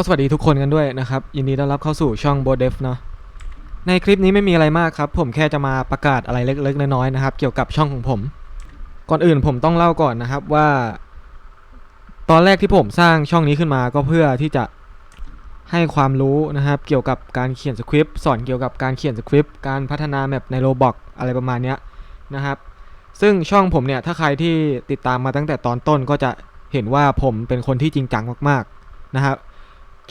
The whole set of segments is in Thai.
ก็สวัสดีทุกคนกันด้วยนะครับ ยินดีต้อนรับเข้าสู่ช่องโบเดฟเนาะในคลิปนี้ไม่มีอะไรมากครับ ผมแค่จะมาประกาศอะไรเล็กๆน้อยๆนะครับ เกี่ยวกับช่องของผม ก่อนอื่นผมต้องเล่าก่อนนะครับว่า ตอนแรกที่ผมสร้างช่องนี้ขึ้นมาก็เพื่อที่จะให้ความรู้นะครับ เกี่ยวกับการเขียนสคริปต์สอนเกี่ยวกับการเขียนสคริปต์การพัฒนาแมปในโรบอกอะไรประมาณนี้นะครับ ซึ่งช่องผมเนี่ยถ้าใครที่ติดตามมาตั้งแต่ตอนต้นก็จะเห็นว่าผมเป็นคนที่จริงจังมากๆนะครับ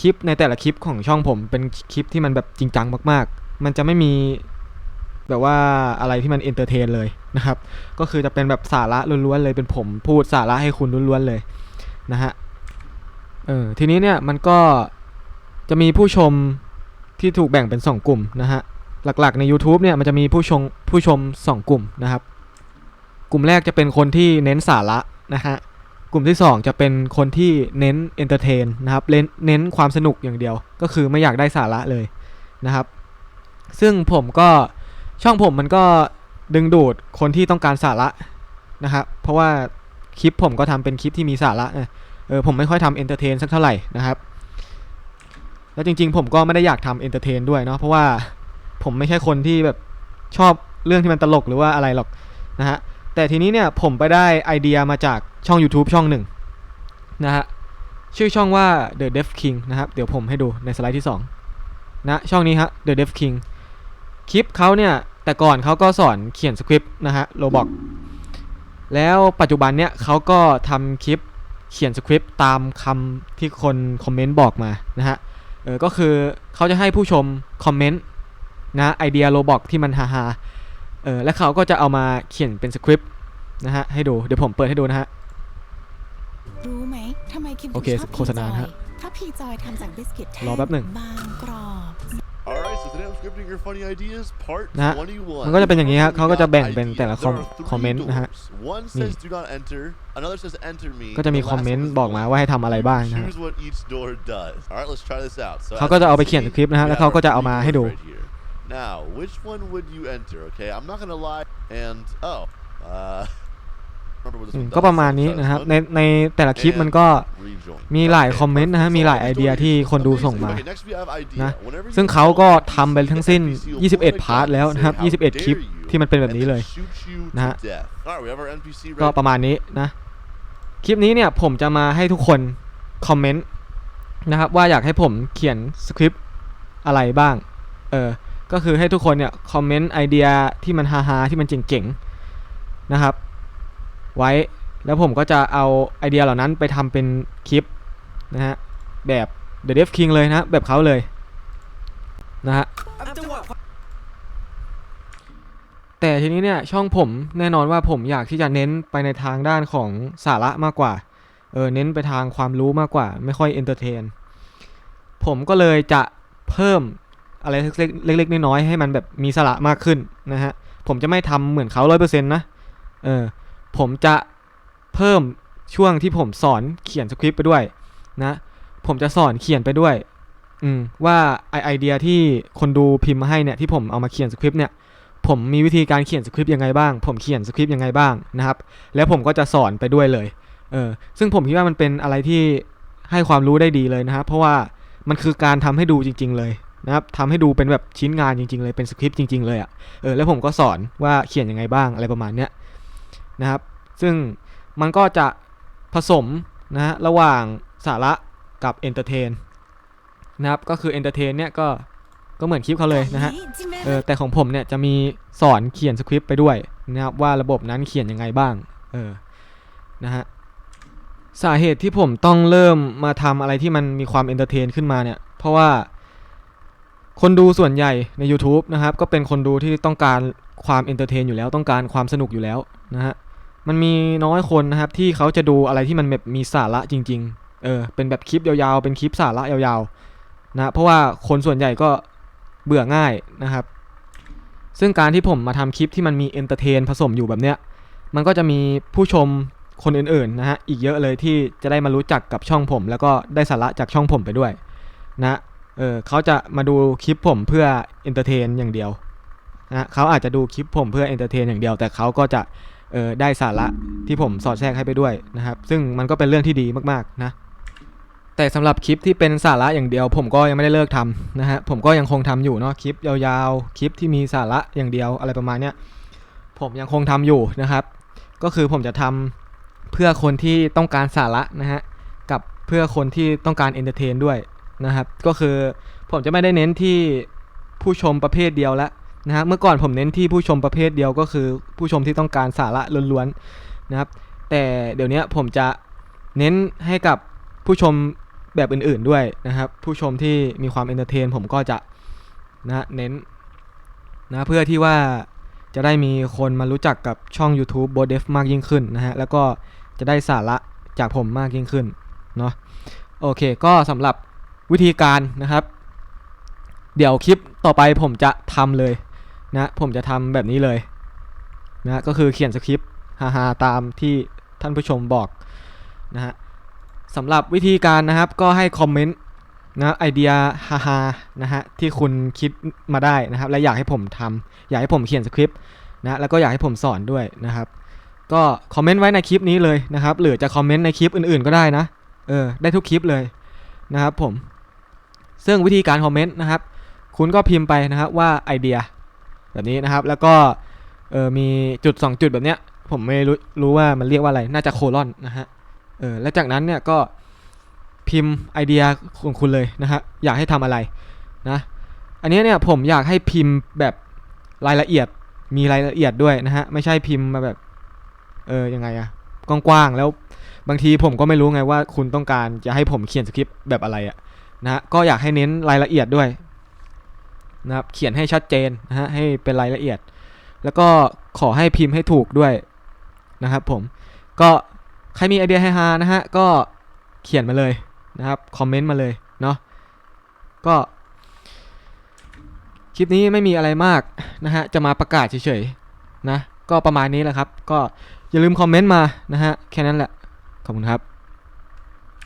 คลิปในแต่ละคลิปของช่องผมเป็นคลิปที่มันแบบจริงจังมาก ๆ มันจะไม่มีแบบว่าอะไรที่มันเอนเตอร์เทนเลยนะครับ ก็คือจะเป็นแบบสาระล้วนๆเลยเป็นผมพูดสาระให้คุณล้วนๆเลยนะฮะ เออทีนี้เนี่ยมันก็จะมีผู้ชมที่ถูกแบ่งเป็น 2 กลุ่มนะฮะ หลักๆใน YouTube เนี่ยมันจะมีผู้ชมผู้ชม 2 กลุ่มนะครับ กลุ่มแรกจะเป็นคนที่เน้นสาระนะฮะ ลุ่มที่ 2 จะเป็นคนที่เน้นเอนเตอร์เทนนะครับเน้นเน้นความสนุกอย่างเดียว ก็คือไม่อยากได้สาระเลยนะครับ ซึ่งผมก็ช่องผมมันก็ดึงดูดคนที่ต้องการสาระนะครับเพราะว่าคลิปผมก็ทำเป็นคลิปที่มีสาระเออผมไม่ค่อยทำเอนเตอร์เทนสักเท่าไหร่นะครับแล้วจริงๆ ผมก็ไม่ได้อยากทำเอนเตอร์เทนด้วยเนาะเพราะว่าผมไม่ใช่คนที่แบบชอบเรื่องที่มันตลกหรือว่าอะไรหรอกนะฮะแต่ทีนี้เนี่ยผมไปได้ไอเดียมาจาก ช่อง YouTube ช่องหนึ่งนะฮะชื่อช่องว่า The Deaf King นะครับเดี๋ยวผมให้ดูในสไลด์ที่ 2 นะ ช่องนี้ฮะ The Deaf King คลิปเขาเนี่ย แต่ก่อนเขาก็สอนเขียนสคริปต์นะฮะโรบอกแล้วปัจจุบันเนี่ยเขาก็ทำคลิปเขียนสคริปต์ตามคำที่คนคอมเมนต์บอกมานะฮะเออก็คือเขาจะให้ผู้ชมคอมเมนต์นะไอเดียโรบอกที่มันฮาๆเออแล้วเขาก็จะเอามาเขียนเป็นสคริปต์นะฮะให้ดูเดี๋ยวผมเปิดให้ดูนะฮะ รู้ไหมทำไมคิมโอเคถึงชอบโฆษณาพีจอยฮะถ้าพีจอยทำจากบิสกิตแท่รอแป๊บหนึ่ง บางกรอบ Alright, so today I'm scripting your funny ideas part นะฮะ 21. มันก็จะเป็นอย่างนี้ฮะ First เขาก็จะแบ่ง we got เป็นแต่ละ ideas. คอม There are three คอมเมนต์นะฮะ doors. One นี่ says do not enter, another says enter me. ก็จะมี the คอม last เมน one ต์ is บอกมา void. ว่าให้ทำอะไรบ้างนะฮะ Choose what each door does. Alright, let's try this out. So เขา as ก็จะ you เอาไป can เขียน see, สคริปต์นะฮะ we แล้วเขา have ก็จะ three เอามาให้ doors ดู right here. Now, which one would you enter? Okay, I'm not gonna lie. And oh, uh, ก็ does. ประมาณ So นี้ try this นะครับ one. ในในแต่ละคลิปมันก็ Rejoin. มีหลาย Okay, คอมเมนต์นะฮะ perfect. มีหลาย So ไอ all เดีย these ที่ doors คนดู amazing. ส่งมา Okay, next we have idea. นะ Whenever you ซึ่งเขาก็ call ทำไปทั้งสิ้น NPC will 21 point พาร์ท gun แล้ว and นะครับ say, "How 21 คลิป dare you?" ที่มันเป็นแบบ and นี้ then เลย shoot you นะฮะ to death. Alright, we have our NPC ก็ ready. ประมาณนี้นะ คลิปนี้เนี่ยผมจะมาให้ทุกคนคอมเมนต์นะครับว่าอยากให้ผมเขียนสคริปต์อะไรบ้าง เออ ก็คือให้ทุกคนเนี่ยคอมเมนต์ไอเดียที่มันฮาๆที่มันเจ๋งๆนะครับ ไว้ แล้วผมก็จะเอาไอเดียเหล่านั้นไปทำเป็นคลิปนะฮะ แบบ The Dev King เลยนะแบบเขาเลยนะฮะแต่ทีนี้เนี่ยช่องผมแน่นอนว่าผมอยากที่จะเน้นไปในทางด้านของสาระมากกว่า เออเน้นไปทางความรู้มากกว่า ไม่ค่อยเอนเตอร์เทน ผมก็เลยจะเพิ่มอะไรเล็กๆน้อยๆให้มันแบบมีสาระมากขึ้นนะฮะ ผมจะไม่ทำเหมือนเขาร้อยเปอร์เซ็นต์นะ เออ ผมจะเพิ่มช่วงที่ผมสอนเขียนสคริปต์ไปด้วยนะผมจะสอนเขียนไปด้วยอืมว่าไอไอเดียที่คนดูพิมพ์มาให้เนี่ยที่ผมเอามาเขียนสคริปต์เนี่ยผมมีวิธีการเขียนสคริปต์ยังไงบ้าง ผมเขียนสคริปต์ยังไงบ้างนะครับแล้วผมก็จะสอนไปด้วยเลยเออซึ่งผมคิดว่ามันเป็นอะไรที่ให้ความรู้ได้ดีเลยนะครับเพราะว่ามันคือการทำให้ดูจริง ๆ เลยนะครับทำให้ดูเป็นแบบชิ้นงานจริง ๆ เลยเป็นสคริปต์จริง ๆ เลยอะ่ะเออแล้วผมก็สอนว่าเขียนยังไงบ้างอะไรประมาณเนี้ย นะครับ ซึ่งมันก็จะผสมนะฮะระหว่างสาระกับเอนเตอร์เทนนะครับก็คือเอนเตอร์เทนเนี่ยก็ก็เหมือนคลิปเขาเลยนะฮะเออแต่ของผมเนี่ยจะมีสอนเขียนสคริปต์ไปด้วยนะครับว่าระบบนั้นเขียนยังไงบ้างเออนะฮะสาเหตุที่ผมต้องเริ่มมาทำอะไรที่มันมีความเอนเตอร์เทนขึ้นมาเนี่ยเพราะว่าคนดูส่วนใหญ่ใน YouTube นะครับ ก็เป็นคนดูที่ต้องการความเอนเตอร์เทนอยู่แล้วต้องการความสนุกอยู่แล้วนะฮะ มันมีน้อยคนนะครับที่เขาจะดูอะไรที่มันแบบมีสาระจริง ๆ เออ เป็นแบบคลิปยาวๆ เป็นคลิปสาระยาวๆ นะ เพราะว่าคนส่วนใหญ่ก็เบื่อง่ายนะครับ ซึ่งการที่ผมมาทำคลิปที่มันมีเอนเตอร์เทนผสมอยู่แบบเนี้ย มันก็จะมีผู้ชมคนอื่นๆนะฮะ อีกเยอะเลยที่จะได้มารู้จักกับช่องผม แล้วก็ได้สาระจากช่องผมไปด้วยนะ เออเขาจะมาดูคลิปผมเพื่อเอนเตอร์เทนอย่างเดียวนะเขาอาจจะดูคลิปผมเพื่อเอนเตอร์เทนอย่างเดียว แต่เขาก็จะ เออได้สาระที่ผมสอดแทรกให้ไปด้วยนะครับ ซึ่งมันก็เป็นเรื่องที่ดีมากๆนะ แต่สำหรับคลิปที่เป็นสาระอย่างเดียว ผมก็ยังไม่ได้เลิกทำนะฮะผมก็ยังคงทำอยู่เนาะคลิปยาวๆ คลิปที่มีสาระอย่างเดียวอะไรประมาณเนี้ยผมยังคงทำอยู่นะครับ ก็คือผมจะทำเพื่อคนที่ต้องการสาระนะฮะกับเพื่อคนที่ต้องการเอนเตอร์เทนด้วยนะครับ ก็คือผมจะไม่ได้เน้นที่ผู้ชมประเภทเดียวล้ว นะฮะเมื่อก่อนผมเน้นที่ผู้ชมประเภทเดียวก็คือ ผู้ชมที่ต้องการสาระล้วนๆนะครับ แต่เดี๋ยวนี้ผมจะเน้นให้กับผู้ชมแบบอื่นๆด้วยนะครับ ผู้ชมที่มีความเอนเตอร์เทนผมก็จะนะเน้นนะเพื่อที่ว่าจะได้มีคนมารู้จักกับช่อง YouTube b o d e f มากยิ่งขึ้นนะฮะ แล้วก็จะได้สาระจากผมมากยิ่งขึ้นเนาะโอเค ก็สำหรับวิธีการนะครับ เดี๋ยวคลิปต่อไปผมจะทำเลย นะผมจะทำแบบนี้เลยนะก็คือเขียนสคริปต์ฮาๆตามที่ท่านผู้ชมบอกนะฮะสำหรับวิธีการนะครับก็ให้คอมเมนต์นะไอเดียฮาๆนะฮะที่คุณคิดมาได้นะครับและอยากให้ผมทำอยากให้ผมเขียนสคริปต์นะแล้วก็อยากให้ผมสอนด้วยนะครับ ก็คอมเมนต์ไว้ในคลิปนี้เลยนะครับ หรือจะคอมเมนต์ในคลิปอื่นๆก็ได้นะเออได้ทุกคลิปเลยนะครับผม ซึ่งวิธีการคอมเมนต์นะครับ คุณก็พิมพ์ไปนะครับว่าไอเดีย แบบนี้นะครับ แล้วก็เออมีจุด 2 จุดแบบเนี้ย ผมไม่รู้รู้ว่ามันเรียกว่าอะไร น่าจะโคลอนนะฮะ เออ แล้วจากนั้นเนี่ยก็พิมพ์ไอเดียของคุณเลยนะฮะ อยากให้ทำอะไรนะ อันนี้เนี่ยผมอยากให้พิมพ์แบบรายละเอียด มีรายละเอียดด้วยนะฮะ ไม่ใช่พิมพ์มาแบบ เออ ยังไงอะกว้างๆ แล้วบางทีผมก็ไม่รู้ไงว่าคุณต้องการจะให้ผมเขียนสคริปต์แบบอะไรอะนะฮะก็อยากให้เน้นรายละเอียดด้วย นะครับเขียนให้ชัดเจนนะฮะให้เป็นรายละเอียด แล้วก็ขอให้พิมพ์ให้ถูกด้วยนะครับผมก็ใครมีไอเดียให้ฮานะฮะก็เขียนมาเลยนะครับคอมเมนต์มาเลยเนาะก็คลิปนี้ไม่มีอะไรมากนะฮะจะมาประกาศเฉยๆนะก็ประมาณนี้แหละครับ ก็อย่าลืมคอมเมนต์มานะฮะแค่นั้นแหละขอบคุณครับ